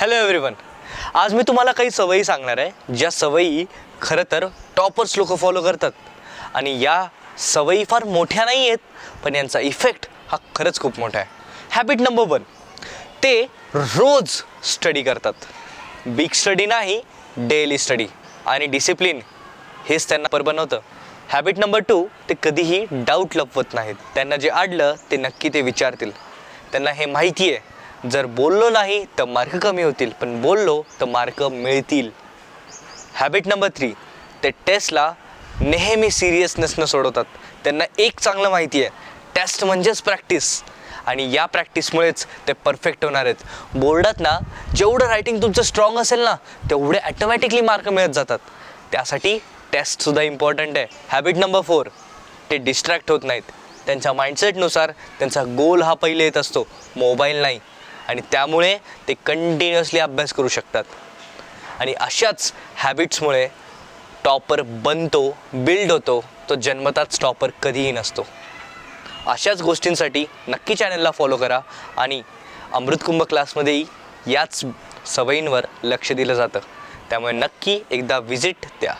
Hello everyone आज मी तुम्हाला काही सवयी सांगणार आहे. ज्या सवयी खरं तर टॉपर्स लोक फॉलो करतात. आणि या सवयी फार मोठ्या नाही आहेत पण यांचा इफेक्ट हा खरंच खूप मोठा आहे. हॅबिट नंबर वन ते रोज स्टडी करतात. बिग स्टडी नाही डेली स्टडी आणि डिसिप्लिन हेच त्यांना पर बनवतं हॅबिट नंबर टू ते कधीही डाऊट लपवत नाहीत. त्यांना जे आडलं ते नक्की ते विचारतील. त्यांना हे माहिती आहे. जर बोललो नाही तर मार्क कमी होतील. पण बोललो तर मार्क मिळतील. हॅबिट नंबर थ्री ते टेस्टला नेहमी सिरियसनेसनं सोडवतात. त्यांना एक चांगलं माहिती आहे. टेस्ट म्हणजेच प्रॅक्टिस आणि या प्रॅक्टिसमुळेच ते परफेक्ट होणार आहेत. बोर्डात ना जेवढं रायटिंग तुमचं स्ट्रॉंग असेल ना तेवढे ॲटोमॅटिकली मार्क मिळत जातात. त्यासाठी टेस्टसुद्धा इम्पॉर्टंट आहे. हॅबिट नंबर फोर ते डिस्ट्रॅक्ट होत नाहीत. त्यांच्या माइंडसेटनुसार त्यांचा गोल हा पहिले येत असतो. मोबाईल नाही. आणि त्यामुळे ते कंटिन्युअसली अभ्यास करू शकतात. आणि अशाच हॅबिट्समुळे टॉपर बनतो बिल्ड होतो तो जन्मताच टॉपर कधीही नसतो. अशाच गोष्टींसाठी नक्की चॅनलला फॉलो करा आणि अमृतकुंभ क्लासमध्येही याच सवयींवर लक्ष दिलं जातं. त्यामुळे नक्की एकदा विजिट द्या.